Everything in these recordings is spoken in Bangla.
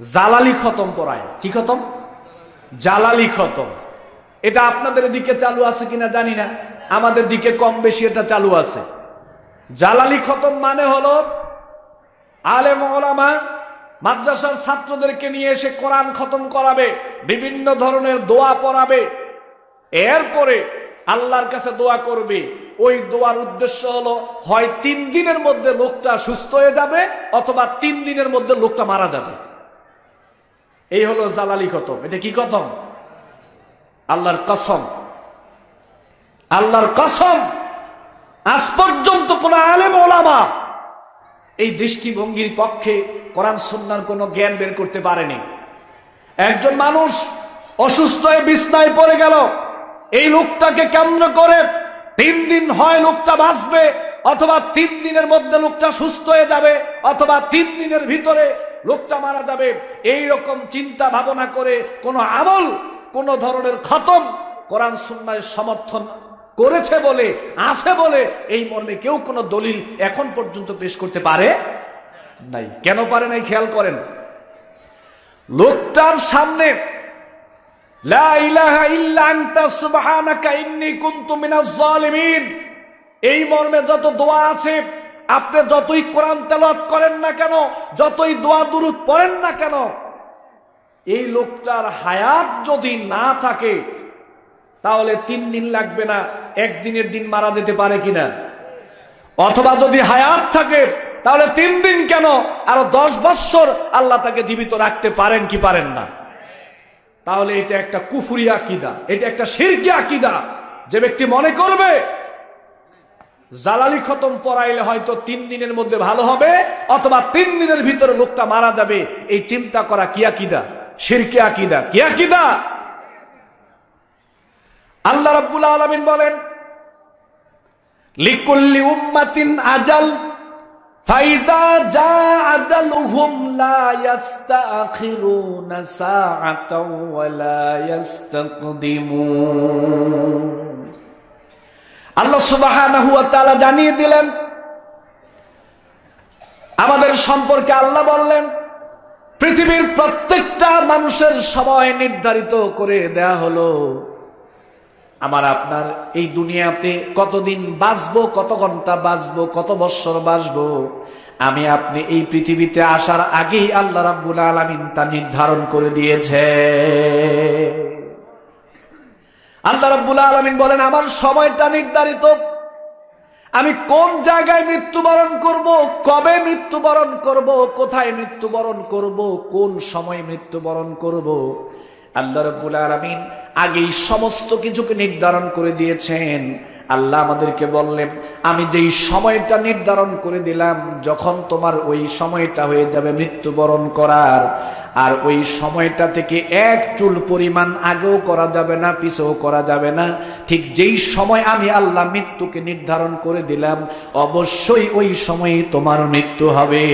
জালালি খতম পড়ায় কি খতম? জালালি খতম। এটা আপনাদের দিকে চালু আছে কিনা জানি না। আমাদের দিকে কম বেশি এটা চালু আছে। জালালি খতম মানে হলো আলেম ওলামা মাদ্রাসার ছাত্রদেরকে নিয়ে এসে কোরআন খতম করাবে, বিভিন্ন ধরনের দোয়া পড়াবে। এরপরে আল্লাহর কাছে দোয়া করবে। ওই দোয়ার উদ্দেশ্য হলো, হয় তিন দিনের মধ্যে লোকটা সুস্থ হয়ে যাবে অথবা তিন দিনের মধ্যে লোকটা মারা যাবে। এই হলো জালালি খতম এটা কি খতম আল্লাহর কসম। আল্লাহর কসম। আজ পর্যন্ত কোন আলেম ওলামা এই দৃষ্টিভঙ্গির পক্ষে কোরআন সন্ন্যার কোনো জ্ঞান বের করতে পারেনি। একজন মানুষ অসুস্থ হয়ে বিছনায় পড়ে গেল। এই লোকটাকে কেন্দ্র করে তিন দিন হয় লোকটা বাঁচবে, অথবা তিন দিনের মধ্যে লোকটা সুস্থ হয়ে যাবে, অথবা তিন দিনের ভিতরে লোকটা মারা যাবে। এই রকম চিন্তা ভাবনা করে কোনো আমল, কোন ধরনের খতম কোরআন সুন্নায় সমর্থন করেছে বলে, আছে বলে এই মর্মে কেউ কোনো দলিল এখন পর্যন্ত পেশ করতে পারে নাই। কেন পারে নাই খেয়াল করেন। লোকটার সামনে এই মর্মে যত দোয়া আছে আপনি যতই কোরআন তেলাওয়াত করেন না কেন, যতই দোয়া দুরুদ পড়েন না কেন, এই লোকটার হায়াত যদি না থাকে, তাহলে তিন দিন লাগবে না, একদিনের দিন মারা যেতে পারে কিনা? অথবা যদি হায়াত থাকে, তাহলে তিন দিন কেন, আরও দশ বৎসর আল্লাহ তাকে জীবিত রাখতে পারেন কি পারেন না? তাহলে এটা একটা কুফুরি আকিদা, এটা একটা শিরকি আকিদা। যে ব্যক্তি মনে করবে জালালি খতম পড়াইলে হয়তো তিন দিনের মধ্যে ভালো হবে, অথবা তিন দিনের ভিতরে লোকটা মারা যাবে। এই চিন্তা করা কি আকিদা? শিরকি আকিদা। কি আকিদা? আল্লাহ রাব্বুল আলামিন বলেন, লিকুল্লি উম্মাতিন আজাল, ফাইদা আল্লাহ তাআলা জানিয়ে দিলেন, আমাদের সম্পর্কে আল্লাহ বললেন, পৃথিবীর প্রত্যেকটা মানুষের সময় নির্ধারিত করে দেয়া হলো। আমার আপনার এই দুনিয়াতে কতদিন বাঁচবো, কত ঘণ্টা বাঁচবো, কত বৎসর বাঁচবো, আমি আপনি এই পৃথিবীতে আসার আগেই আল্লাহ রাব্বুল আলমিন তা নির্ধারণ করে দিয়েছে আল্লাহ রাব্বুল আলমিন বলেন, আমার সময়টা নির্ধারিত। আমি কোন জায়গায় মৃত্যুবরণ করব, কবে মৃত্যুবরণ করব, কোথায় মৃত্যুবরণ করব, কোন সময় মৃত্যুবরণ করব? আল্লাহ রব্বুল আলমিন আগেই সমস্ত কিছুকে নির্ধারণ করে দিয়েছেন। আল্লাহ আমাদেরকে বললেন, আমি যেই সময়টা নির্ধারণ করে দিলাম, যখন তোমার ওই সময়টা হয়ে যাবে মৃত্যুবরণ করার, আর ওই সময়টা থেকে এক চুল পরিমাণ আগেও করা যাবে না, পিছেও করা যাবে না, ঠিক যেই সময় আমি আল্লাহ মৃত্যুকে নির্ধারণ করে দিলাম, অবশ্যই ওই সময়ে তোমার মৃত্যু হবে।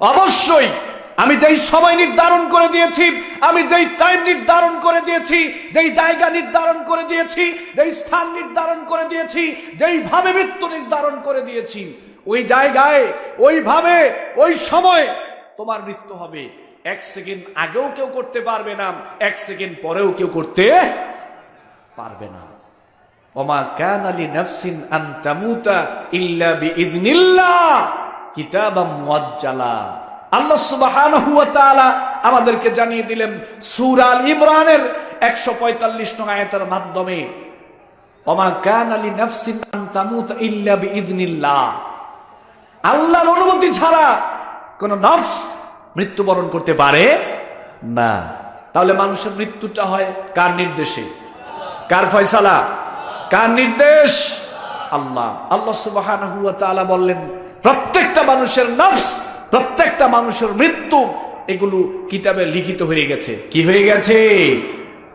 অবশ্যই! আমি যেই সময় নির্ধারণ করে দিয়েছি, আমি যেই টাইম নির্ধারণ করে দিয়েছি, যেই জায়গা নির্ধারণ করে দিয়েছি, যেই স্থান নির্ধারণ করে দিয়েছি যেইভাবে মৃত্যু নির্ধারণ করে দিয়েছি, ওই জায়গায় ওইভাবে ওই সময় তোমার মৃত্যু হবে। এক সেকেন্ড আগেও কেউ করতে পারবে না, এক সেকেন্ড পরেও কেউ করতে পারবে না। ওমা আলী ইল্লা বিইজনিল্লাহ কিতাবাম আল্লাহ তাআলা আমাদেরকে জানিয়ে দিলেন, সূরা আল ইমরানের 145 নং আয়াতের মাধ্যমে আল্লাহর অনুমতি ছাড়া কোন নফস মৃত্যুবরণ করতে পারে না। তাহলে মানুষের মৃত্যুটা হয় কার নির্দেশে? কার ফয়সালা? কার নির্দেশ? আল্লাহ। আল্লাহ তাআলা বললেন, প্রত্যেকটা মানুষের নফস প্রত্যেকটা মানুষের মৃত্যু এগুলো কিতাবে লিখিত হয়ে গেছে। কি হয়ে গেছে?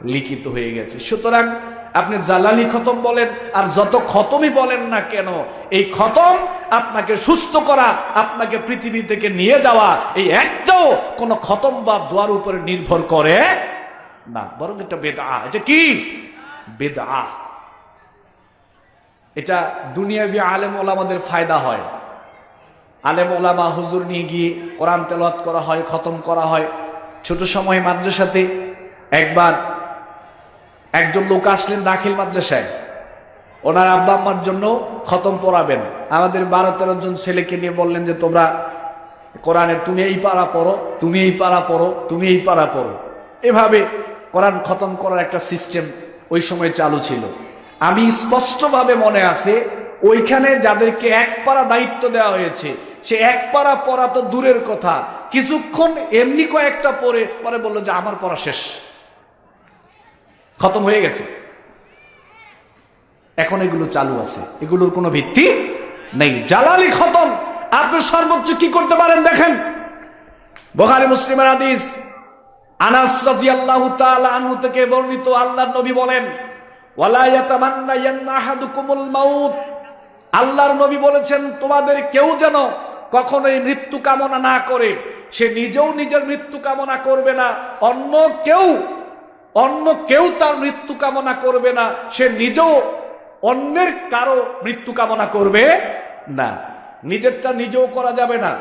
লিখিত হয়ে গেছে। সুতরাং আপনি জালালি খতম বলেন আর যত খতমই বলেন না কেন এই খতম আপনাকে সুস্থ করা আপনাকে পৃথিবী থেকে নিয়ে যাওয়া এই একটাও কোন খতম বা দোয়ার উপরে নির্ভর করে না। বরং এটা বেদা এটা কি? বেদা এটা দুনিয়াবি আলেম ওলামাদের ফায়দা হয়। আলেম ওলামা হুজুর নিয়ে গিয়ে কোরআন তেলাওয়াত করা হয়, খতম করা হয়। ছোট সময় মাদ্রাসাতে একবার একজন লোক আসলেন দাখিল মাদ্রাসায়। ওনার আব্বা আম্মার জন্য খতম পড়াবেন। আমাদের বারো তেরো জন ছেলেকে নিয়ে বললেন যে, তোমরা কোরআনের, তুমি এই পাড়া পড়ো, তুমি এই পাড়া পড়ো, তুমি এই পাড়া পড়ো। এভাবে কোরআন খতম করার একটা সিস্টেম ওই সময় চালু ছিল। আমি স্পষ্টভাবে মনে আছে, ওইখানে যাদেরকে এক পাড়া দায়িত্ব দেওয়া হয়েছে সে এক পাড়া পড়া তো দূরের কথা। কিছুক্ষণ এমনি কয়েকটা পরে পরে বলল যে আমার পড়া শেষ। খতম হয়ে গেছে। এখন এগুলো চালু আছে। এগুলোর কোনো ভিত্তি নেই। জালালি খতম। আপনি সর্বোচ্চ কি করতে পারেন দেখেন? বোখারি মুসলিমের আদিস আনাস রাদিয়াল্লাহু তাআলা আনহু থেকে বর্ণিত আল্লাহর নবী বলেন আল্লাহর নবী বলেছেন, তোমাদের কেউ যেন কখনোই মৃত্যু কামনা না করে। সে নিজেও নিজের মৃত্যু কামনা করবে না। অন্য কেউ অন্য কেউ তার মৃত্যু কামনা করবে না। সে নিজেও অন্যের কারও মৃত্যু কামনা করবে না। নিজেরটা নিজেও করা যাবে না।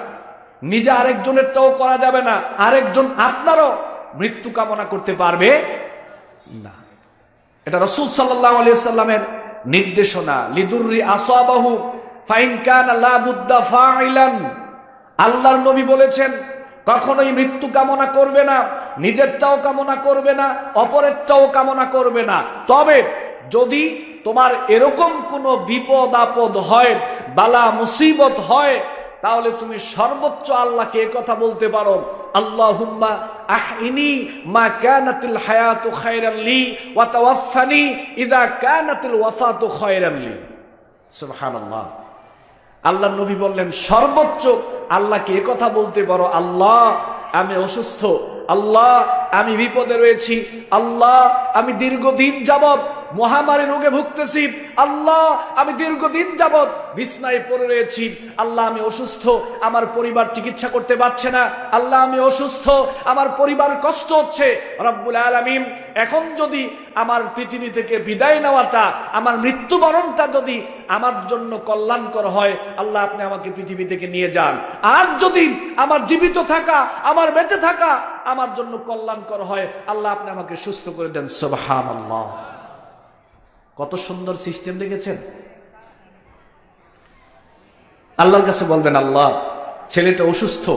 নিজে আরেকজনেরটাও করা যাবে না। আরেকজন আপনারও মৃত্যু কামনা করতে পারবে না। এটা রসুল সাল্লাহ আলিয়াল্লামের নির্দেশনা। লিদুর্রি আসাবাহু লাবুদ্দা ফাইলান আল্লাহর নবী বলেছেন, কখনোই মৃত্যু কামনা করবে না, নিজেরটাও কামনা করবে না, অপরেরটাও কামনা করবে না। তবে যদি তোমার এরকম কোনো বিপদ আপদ হয়, বালা মুসিবত হয়, তাহলে তুমি সর্বোচ্চ আল্লাহকে কথা বলতে পারো, আল্লাহুম্মা আহইনি মা আল্লাহ নবী বললেন, সর্বোচ্চ আল্লাহকে কথা বলতে পারো, আল্লাহ, আমি অসুস্থ, আল্লাহ, আমি বিপদে রয়েছি, আল্লাহ, আমি দীর্ঘদিন যাবত মহামারী রোগে ভুগতেছি। আল্লাহ, আমি দীর্ঘদিন যাবৎ বিছনায় পড়ে রয়েছি। আল্লাহ, আমি অসুস্থ, আমার পরিবার চিকিৎসা করতে পারছে না। আল্লাহ, আমি অসুস্থ, আমার পরিবার কষ্ট হচ্ছে। রব্বুল আলমিন, এখন যদি আমার পৃথিবী থেকে বিদায় নেওয়াটা, আমার মৃত্যুবরণটা যদি আমার জন্য কল্যাণকর হয়, আল্লাহ, আপনি আমাকে পৃথিবী থেকে নিয়ে যান। আর যদি আমার জীবিত থাকা, আমার বেঁচে থাকা আমার জন্য কল্যাণকর হয়, আল্লাহ, আপনি আমাকে সুস্থ করে দেন। সুবহান আল্লাহ কত সুন্দর সিস্টেম দেখেছেন? আল্লাহর কাছে বলবেন, আল্লাহ, ছেলেটা অসুস্থ।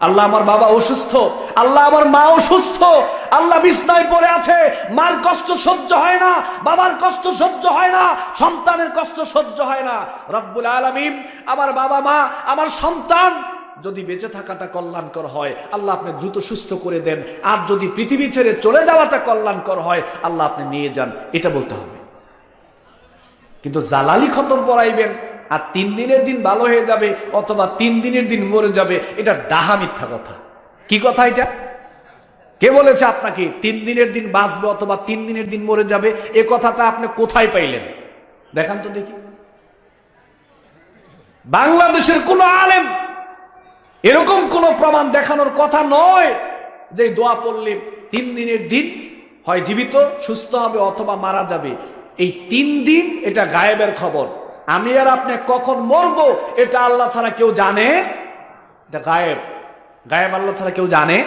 আল্লাহ আমার বাবা অসুস্থ। আল্লাহ আমার মা অসুস্থ। আল্লাহ বিছনায় পড়ে আছে। মার কষ্ট সহ্য হয় না। বাবার কষ্ট সহ্য হয় না। সন্তানের কষ্ট সহ্য হয় না। রব্বুল আলমিন, আমার বাবা মা, আমার সন্তান, যদি বেঁচে থাকাটা কল্যাণকর হয়, আল্লাহ আপনি দ্রুত সুস্থ করে দেন। আর যদি পৃথিবী ছেড়ে চলে যাওয়াটা কল্যাণকর হয়, আল্লাহ আপনি নিয়ে যান। এটা বলতে হবে। কিন্তু জালালি খতম পড়াইবেন আর তিন দিনের দিন ভালো হয়ে যাবে, অথবা তিন দিনের দিন মরে যাবে, এটা ডাহা মিথ্যা কথা। কি কথা এটা? কে বলেছে আপনাকে, তিন দিনের দিন বাঁচবে অথবা তিন দিনের দিন মরে যাবে? এ কথাটা আপনি কোথায় পাইলেন? দেখান তো দেখি। বাংলাদেশের কোন আলেম এরকম কোন প্রমাণ দেখানোর কথা নয় যে দোয়া পড়লে তিন দিনের দিন হয় জীবিত, সুস্থ হবে অথবা মারা যাবে। এই তিন দিন এটা গায়েবের খবর। আমি আর আপনি কখন মরবো, এটা আল্লাহ ছাড়া কেউ জানে? এটা গায়েব। গায়েব আল্লাহ ছাড়া কেউ জানে?